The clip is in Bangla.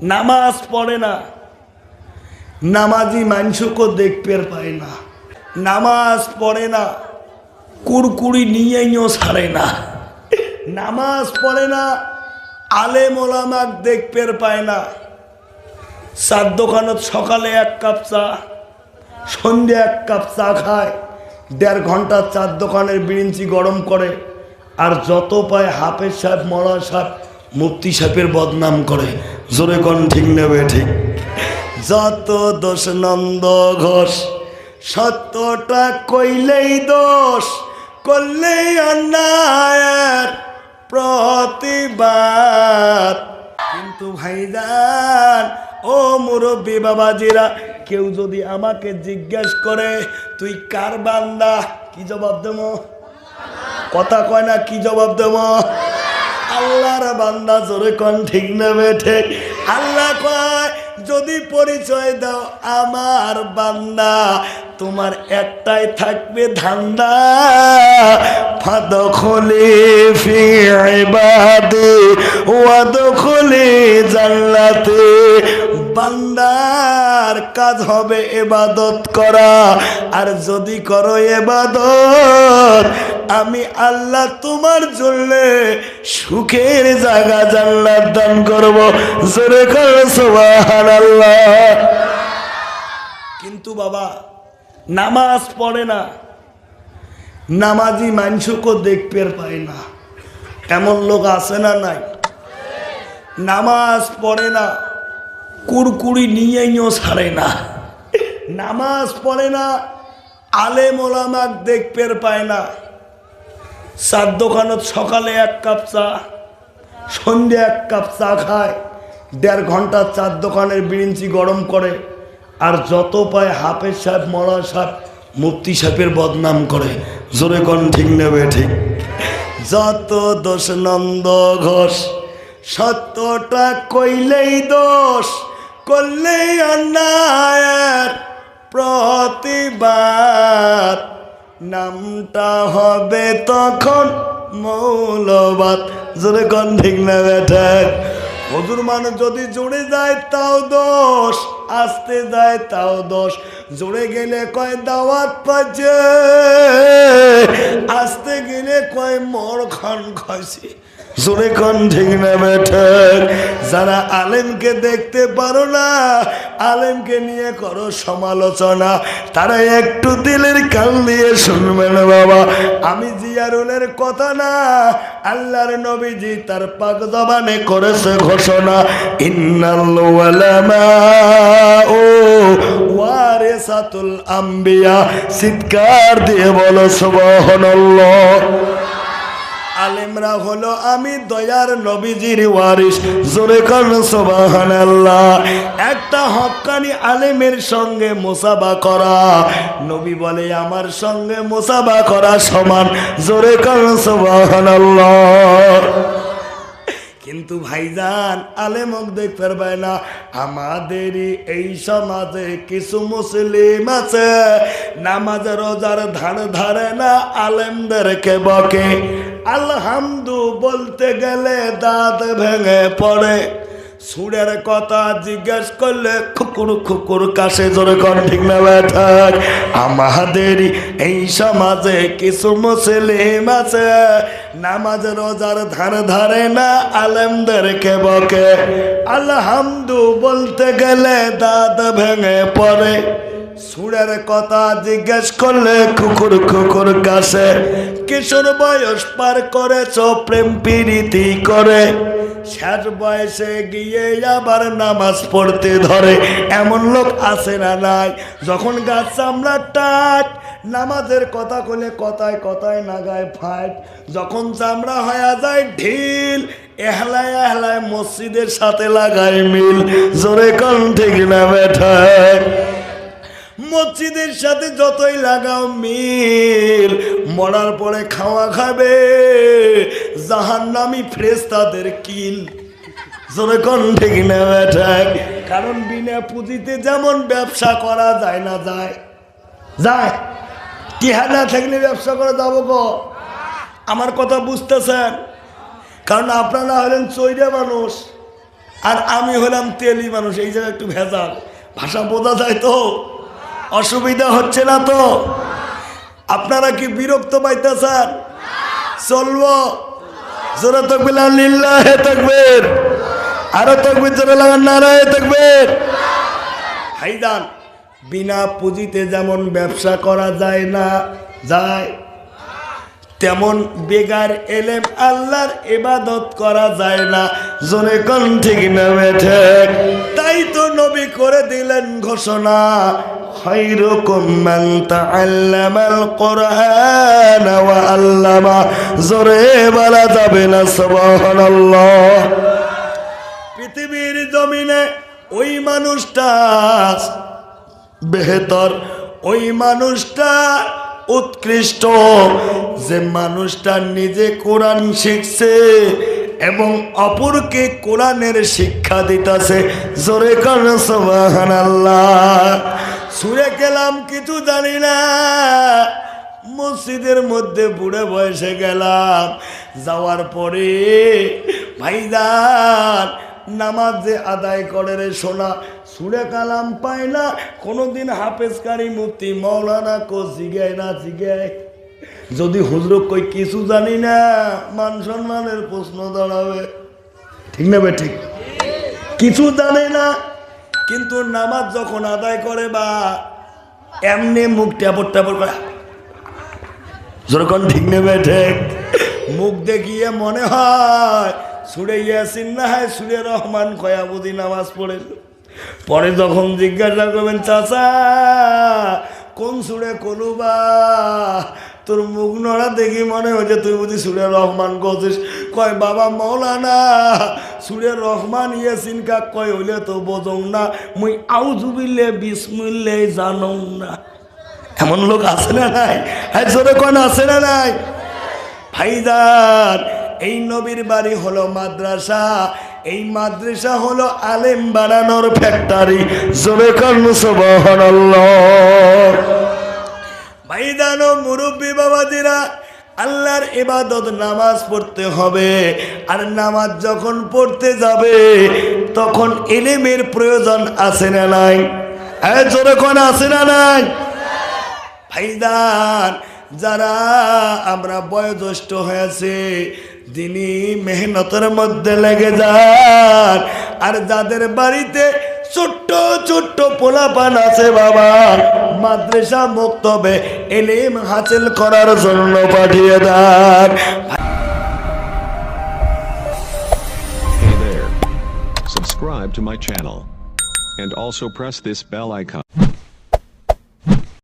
নামাজ পড়ে না। নামাজি মানুষকে দেখতে পায় না। নামাজ পড়ে না, কুরকুরি নিয়েও ছাড়ে না। নামাজ পড়ে না, আলেম ওলামাক দেখতে পায় না। চার দোকানত সকালে এক কাপ চা, সন্ধ্যে এক কাপ চা খায়, দেড় ঘণ্টা চার দোকানের বিরিঞ্চি গরম করে, আর যত পায় হাফের সাহেব মরা সাহেব মুক্তি সাহেবের বদনাম করে। জোরে কোন, ঠিক নেবে ঠিক। যত দোষ নন্দ ঘোষ, সত্যটা কইলেই দোষ, করলেই অন্যায়ের প্রতিবাদ। কিন্তু ভাইজান, ও মুরব্বী বাবাজিরা, কেউ যদি আমাকে জিজ্ঞেস করে, তুই কার বান্দা? কি জবাব দেব? কথা কয় না, কি জবাব দেব? আল্লাহর বান্দা জোরে কন ঠিক নেবে ঠিক আল্লাহ কয় যদি পরিচয় দাও আমার বান্দা তোমার একটাই থাকবে ধান্দা। ফাদখলি ফি ইবাদি ওয়াদখলি জান্নাতে। বান্দার কাজ হবে এবাদত করা। আর যদি করো এবাদত আমি আল্লাহ তোমার জন্য সুখের জায়গা জান্নাত দান করব। জোরে করো সুবহানাল্লাহ। কিন্তু বাবা নামাজ পড়ে না। নামাজি মানুষকে দেখতে পায় না। এমন লোক আছে না নাই? নামাজ পড়ে না, কুরকুরি নিয়েও ছাড়ে না। নামাজ পড়ে না আলে ওলামাক দেখতে পায় না। চার দোকানত সকালে এক কাপ চা, সন্ধ্যে এক কাপ চা খায়, দেড় ঘণ্টা চার দোকানের বিরিঞ্চি গরম করে। আর যত পায় হাফের সাহেব মরা সাহেব, মুফতি সাহেবের বদনাম করে। জোরে কোন, ঠিক নেবে ঠিক। যত দোষ নন্দ ঘোষ, সত্যটা কইলেই দোষ, করলেই অন্যায়ের প্রতিবাদ। নামটা হবে তখন মৌলবাদ। জোরে কোন, ঠিক নেবে ঠিক। হজুর মানুষ যদি জুড়ে যায় তাও দোষ। আসতে যায় তাও দোষ জুড়ে গেলে কয় দাওয়াত পাচ্ছে আসতে গেলে কয় মর খান খাইছে? জোরে কোন যারা আলেমকে দেখতে পারো না, আলেমকে নিয়ে করো সমালোচনা। তারা একটু দিলের কান দিয়ে শুনবে না বাবা। আমি জিয়ারুলের কথা না, আল্লাহর নবীজি তার পাক জবানে করেছে ঘোষণা। ইন্নাল ওয়ারিসাতুল আম্বিয়া, চিৎকার দিয়ে বলো, সুবহানাল্লাহ। আলেমরা হলো, আমি দয়ার নবীজির ওয়ারিস জোরে কর সুবহানাল্লাহ। একটা হক্কানি আলেমের সঙ্গে মোসাবা করা। নবী বলে, আমার সঙ্গে মোসাবা করা সমান। জোরে কর সুবহানাল্লাহ। কিন্তু ভাইজান আলেমক দেখতে পারবে না। আমাদেরই এই সমাজে কিছু মুসলিম আছে। নামাজ রোজার ধার ধারে না, আলেমদেরকে বকে। আলহামদু বলতে গেলে দাঁত ভেঙে পড়ে। সুরের কথা জিজ্ঞেস করলে খুকুর খুকুর কাছে জোরে কর ঠিক না ব্যাঠাক আমাদের এই সমাজে কিছু মুসলিম আছে, নামাজ রোজার ধারে ধারে না আলেমদেরকে বকে। আলহামদু বলতে গেলে দাঁত ভেঙে পড়ে। সুরের কথা জিজ্ঞেস করলে কুকুর কুকুর কাছে কিশোর বয়স পার করেছ, প্রেম প্রীতি করে। শেষ বয়সে গিয়ে আবার নামাজ পড়তে ধরে। এমন লোক আছে না নাই। যখন গাছ চামড়া টাট নামাজের কথা কোলে কথায় কথায় নাগায় ফাইট যখন চামড়া হয়ে যায় ঢিল, এহলায় এহলায় মসজিদের সাথে লাগায় মিল। জোরে কন, ঠিক না বেঠায় মসজিদের সাথে যতই লাগাও মিল। মরার পরে খাওয়া খাবে। জাহান নামি ফ্রেশ তাদের কিল না কারণ বিনা পুঁজিতে যেমন ব্যবসা করা যায় না, যায়। যায়। টিহা না থাকলে ব্যবসা করা যাব গো? আমার কথা বুঝতেছেন? কারণ আপনারা হলেন চৈরা মানুষ, আর আমি হলাম তেলি মানুষ। এই জায়গায় একটু ভেজাল। ভাষা বোঝা যায় তো? অসুবিধা হচ্ছে না তো? আপনারা কি বিরক্ত পাইতেছেন? চলবো। জোরে তকবির লিল্লাহে তকবির। আরও তকবির জোরে লাগান, নারায় তকবির। হাইদান, বিনা পুঁজিতে যেমন ব্যবসা করা যায় না, যায়। তেমন বেগার এলেম আল্লাহর ইবাদত করা যায় না। জোরে কোন ঠিক। তাই তো নবী করে দিলেন ঘোষণা। খায়রুকুম মান তাআল্লামাল কোরআন ওয়া আল্লামা। জোরে বলা যাবে না, সুবহানাল্লাহ। পৃথিবীর জমিনে ওই মানুষটা বেহতর, ওই মানুষটা উৎকৃষ্ট। যে মানুষটা নিজে কোরআন শিখছে এবং অপরকে কোরআনের শিক্ষা দিতেছে, জোরে কর সোহান আল্লাহ সুরে গেলাম, কিছু জানি না। মসজিদের মধ্যে বুড়ে বয়সে গেলাম। যাওয়ার পরে ভাইদান নামাজ যে আদায় করে রে সোনা সুরে কালাম পায় না। কোনোদিন হাফেজকারী মুফতি মৌলানা কো জিগায় না জিগায়। যদি হুজুর কই কিছু জানি না, মান সম্মানের প্রশ্ন দাঁড়াবে। ঠিক না বে ঠিক? কিছু জানে না কিন্তু নামাজ যখন আদায় করে বা এমনি মুখ ট্যাপর ট্যাপর করে যখন ঠিক নেবে ঠিক, মুখ দেখিয়ে মনে হয় সুরে ইয়াসিন না হয় সুরে রহমান কয়াবুদি নামাজ পড়ে। পরে যখন জিজ্ঞাসা করবেন, চাচা, কোন সুরে কলুবা? তোর মুখ নড়া দেখি মনে হয়েছে তুই বুঝি সুরের রহমান করছিস। কয়, বাবা মৌলানা, সুরের রহমান ইয়াসিন কাক, কয়, হইলে তো বোঝং না। মুই আউজুবিল্লে বিসমুল্লে জানং না। এমন লোক আছে না নাই? হ্যাঁ জোরে কোন, আছে না নাই? ভাইদার এই নবীর বাড়ি হলো মাদ্রাসা। এই মাদ্রাসা হলো আলেম বানানোর ফ্যাক্টরি জোরে কোন, সুবহানাল্লাহ। ও মুরব্বী বাবাজিরা, আল্লাহর ইবাদত নামাজ পড়তে হবে। আর নামাজ যখন পড়তে যাবে, তখন এলেমের প্রয়োজন আছে না নাই? হ্যাঁ কোন আছে না নাই? ভাইদান যারা আমরা বয়োজ্যেষ্ঠ হয়েছে দিনই মেহনতের মধ্যে লেগে যান, আর যাদের বাড়িতে ছোট্ট ছোট্ট পোলাপান আছে বাবা মাদ্রাসা মুক্তবে এলিম হাসিল করার জন্য পাঠিয়ে দেন Subscribe to my channel. And also press this bell icon.